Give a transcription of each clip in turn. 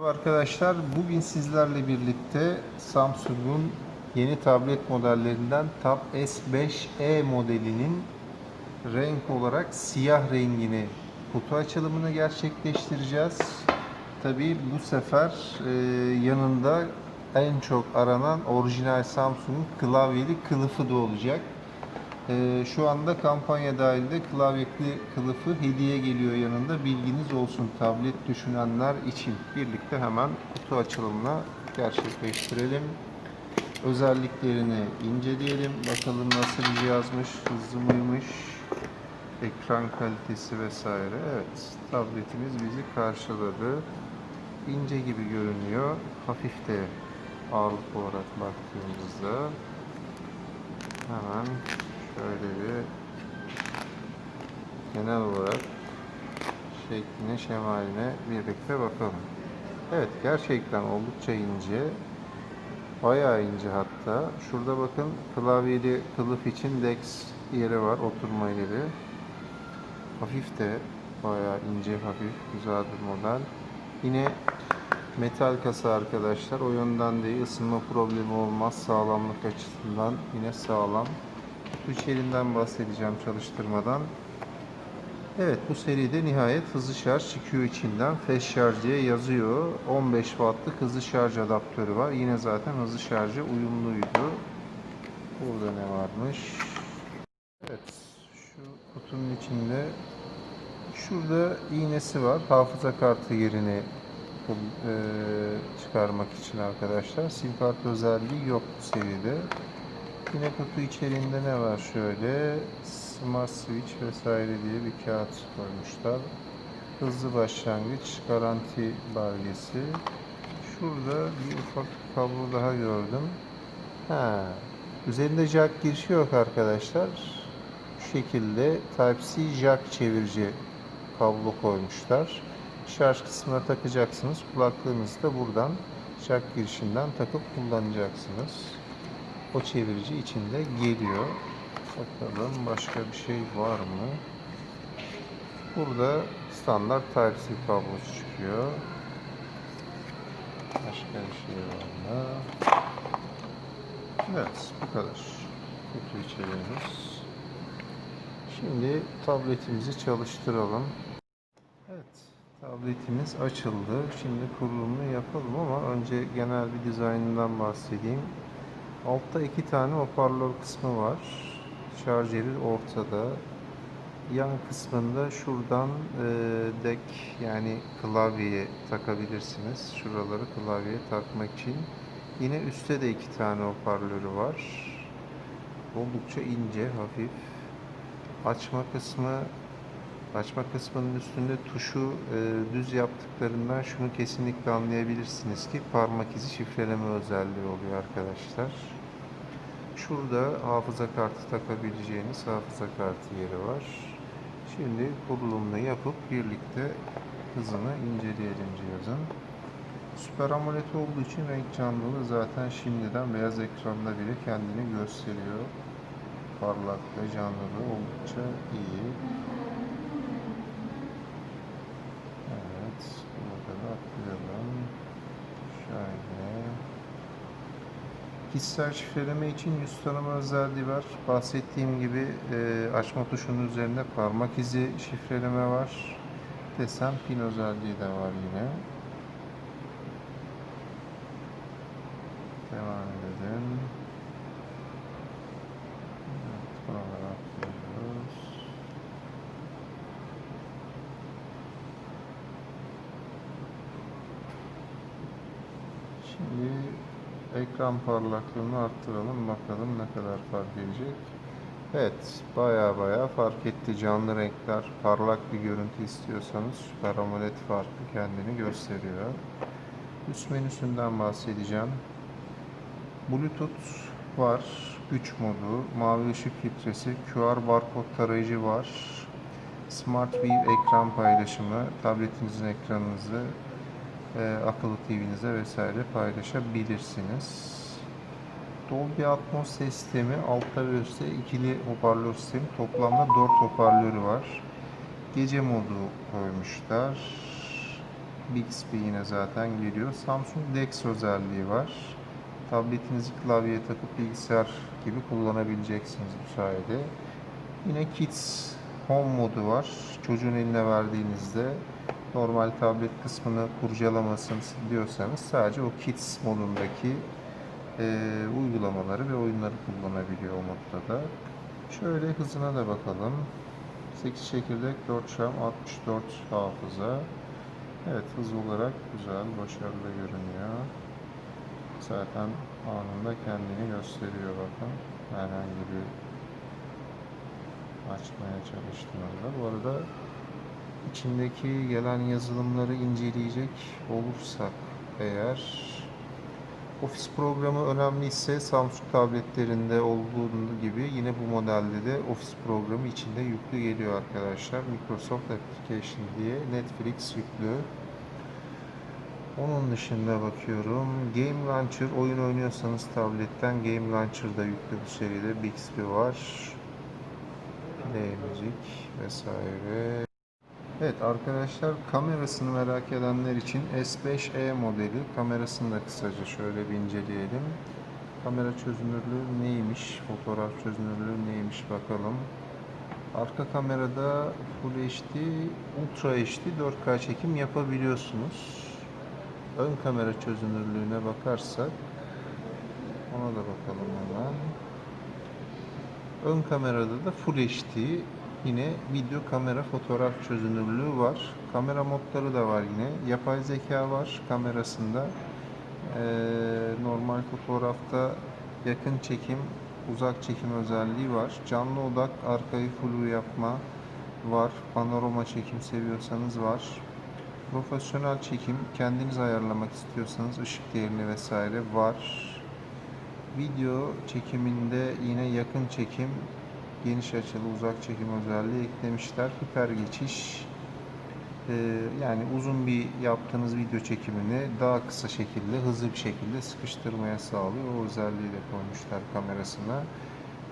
Merhaba Arkadaşlar bugün sizlerle birlikte Samsung'un yeni tablet modellerinden Tab S5e modelinin renk olarak siyah rengini kutu açılımını gerçekleştireceğiz. Tabi bu sefer e, yanında en çok aranan orijinal Samsung'un klavyeli kılıfı da olacak. E, şu anda kampanya dahilinde klavyeli kılıfı hediye geliyor yanında. Bilginiz olsun tablet düşünenler için. Birlikte hemen kutu açılımına gerçekleştirelim. Özelliklerini inceleyelim. Bakalım nasıl bir cihazmış, hızlı mıymış, ekran kalitesi vesaire. Evet, tabletimiz bizi karşıladı. İnce gibi görünüyor. Hafif de ağırlık olarak baktığımızda hemen şöyle bir genel olarak şekline, şemaline birlikte bakalım. Evet, gerçekten oldukça ince. Bayağı ince hatta. Şurada bakın klavyeli kılıf için Dex yeri var, oturma yeri. Hafif de bayağı ince, hafif, güzel bir model. Yine metal kasa arkadaşlar. O yönden de ısınma problemi olmaz. Sağlamlık açısından yine sağlam. Kutu içeriğinden bahsedeceğim çalıştırmadan. Evet bu seride nihayet hızlı şarj çıkıyor içinden. Fast şarj yazıyor. 15 wattlık hızlı şarj adaptörü var. Yine zaten hızlı şarja uyumluydu. Burada ne varmış? Evet şu kutunun içinde şurada iğnesi var. Hafıza kartı yerini e, çıkarmak için arkadaşlar. Sim kart özelliği yok bu seride. Yine kutu içeriğinde ne var şöyle? Smart Switch vesaire diye bir kağıt koymuşlar. Hızlı başlangıç, garanti belgesi. Şurada bir ufak kablo daha gördüm. Ha, üzerinde jack girişi yok arkadaşlar. Şu şekilde Type-C jack çevirici kablo koymuşlar. Şarj kısmına takacaksınız. Kulaklığınızı da buradan jack girişinden takıp kullanacaksınız. O çevirici içinde geliyor. Bakalım başka bir şey var mı? Burada standart Type-C kablosu çıkıyor. Başka bir şey var mı? Evet, bu kadar. Kutu içeriğimiz. Şimdi tabletimizi çalıştıralım. Evet, tabletimiz açıldı. Şimdi kurulumunu yapalım ama önce genel bir dizaynından bahsedeyim. Altta iki tane hoparlör kısmı var. Şarjeri ortada. Yan kısmında şuradan e, dek yani klavyeye takabilirsiniz. Şuraları klavyeye takmak için. Yine üstte de iki tane hoparlörü var. Oldukça ince, hafif. Açma kısmı Açma kısmının üstünde tuşu e, düz yaptıklarından şunu kesinlikle anlayabilirsiniz ki parmak izi şifreleme özelliği oluyor arkadaşlar. Şurada hafıza kartı takabileceğiniz hafıza kartı yeri var. Şimdi kurulumunu yapıp birlikte hızını inceleyelim cihazın. Süper AMOLED olduğu için renk canlılığı zaten şimdiden beyaz ekranda bile kendini gösteriyor. Parlaklığı, canlılığı oldukça iyi. Evet, atlayalım. Şöyle. Kişisel şifreleme için yüz tanıma özelliği var. Bahsettiğim gibi e, açma tuşunun üzerinde parmak izi şifreleme var. Desen pin özelliği de var yine. Devam edelim. Evet, Şimdi ekran parlaklığını arttıralım bakalım ne kadar fark edecek. Evet baya baya fark etti. Canlı renkler, parlak bir görüntü istiyorsanız Super AMOLED farkı kendini gösteriyor. Üst menüsünden bahsedeceğim. Bluetooth var, güç modu, mavi ışık filtresi, QR barkod tarayıcı var. Smart View ekran paylaşımı, tabletinizin ekranınızı e, akıllı TV'nize vesaire paylaşabilirsiniz. Dolby Atmos sistemi altta ve üstte ikili hoparlör sistemi toplamda 4 hoparlörü var. Gece modu koymuşlar. Bixby yine zaten geliyor. Samsung Dex özelliği var. Tabletinizi klavyeye takıp bilgisayar gibi kullanabileceksiniz bu sayede. Yine Kids Home modu var. Çocuğun eline verdiğinizde normal tablet kısmını kurcalamasını diyorsanız sadece o Kids modundaki e, uygulamaları ve oyunları kullanabiliyor o modda da. Şöyle hızına da bakalım. 8 çekirdek, 4 RAM, 64 hafıza. Evet hız olarak güzel, başarılı görünüyor. Zaten anında kendini gösteriyor bakın. Herhangi bir açmaya çalıştığınızda. Bu arada içindeki gelen yazılımları inceleyecek olursak eğer Ofis programı önemliyse Samsung tabletlerinde olduğu gibi yine bu modelde de Office programı içinde yüklü geliyor arkadaşlar. Microsoft Application diye Netflix yüklü. Onun dışında bakıyorum. Game Launcher oyun oynuyorsanız tabletten Game Launcher da yüklü bu seride. Bixby var. Play Music vesaire. Evet arkadaşlar kamerasını merak edenler için S5e modeli kamerasını da kısaca şöyle bir inceleyelim. Kamera çözünürlüğü neymiş? Fotoğraf çözünürlüğü neymiş bakalım. Arka kamerada Full HD, Ultra HD 4K çekim yapabiliyorsunuz. Ön kamera çözünürlüğüne bakarsak ona da bakalım hemen. Ön kamerada da Full HD yine video kamera fotoğraf çözünürlüğü var. Kamera modları da var yine. Yapay zeka var kamerasında. Ee, normal fotoğrafta yakın çekim, uzak çekim özelliği var. Canlı odak, arkayı flu yapma var. Panorama çekim seviyorsanız var. Profesyonel çekim, kendiniz ayarlamak istiyorsanız ışık değerini vesaire var. Video çekiminde yine yakın çekim, geniş açılı uzak çekim özelliği eklemişler. Hiper geçiş ee, yani uzun bir yaptığınız video çekimini daha kısa şekilde, hızlı bir şekilde sıkıştırmaya sağlıyor. O özelliği de koymuşlar kamerasına.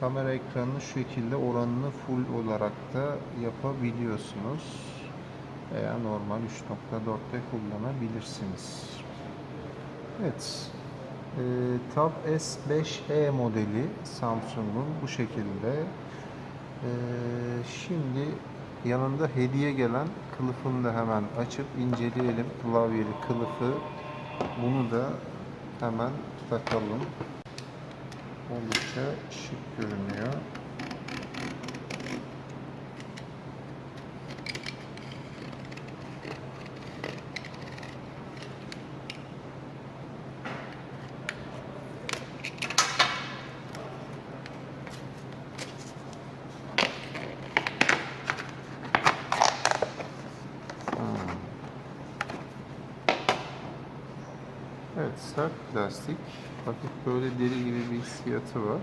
Kamera ekranını şu şekilde oranını full olarak da yapabiliyorsunuz. Veya normal 3.4'te kullanabilirsiniz. Evet. Ee, Tab S5e modeli Samsung'un bu şekilde. Ee, şimdi yanında hediye gelen kılıfını da hemen açıp inceleyelim. Klavyeli kılıfı. Bunu da hemen takalım. Oldukça şık görünüyor. Sert plastik. Hafif böyle deri gibi bir hissiyatı var.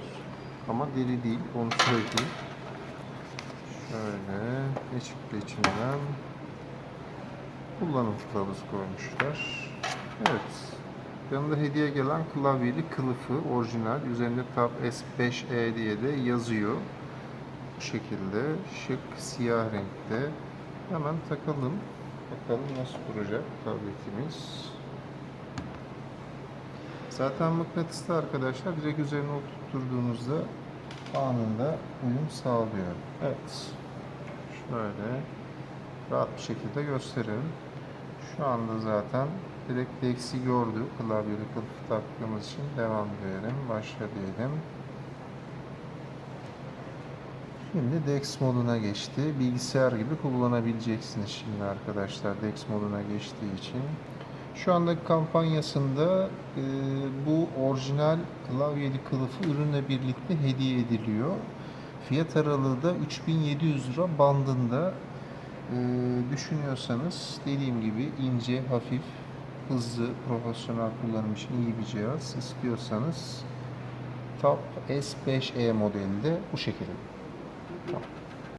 Ama deri değil, onu söyleyeyim. Şöyle, ne çıktı içinden? Kullanım kılavuzu koymuşlar. Evet, yanında hediye gelen klavyeli kılıfı orijinal. Üzerinde Tab S5e diye de yazıyor. Bu şekilde şık siyah renkte. Hemen takalım. Bakalım nasıl duracak tabletimiz. Zaten mıknatıslı arkadaşlar. Direkt üzerine oturtturduğunuzda anında uyum sağlıyor. Evet. Şöyle rahat bir şekilde gösterelim. Şu anda zaten direkt eksi gördü. Klavyeli kılıfı taktığımız için devam diyelim. Başla diyelim. Şimdi DeX moduna geçti. Bilgisayar gibi kullanabileceksiniz şimdi arkadaşlar DeX moduna geçtiği için. Şu andaki kampanyasında e, bu orijinal klavyeli kılıfı ürünle birlikte hediye ediliyor. Fiyat aralığı da 3700 lira bandında. E, düşünüyorsanız dediğim gibi ince, hafif, hızlı, profesyonel kullanım için iyi bir cihaz istiyorsanız Tab S5e modeli de bu şekilde. Tamam.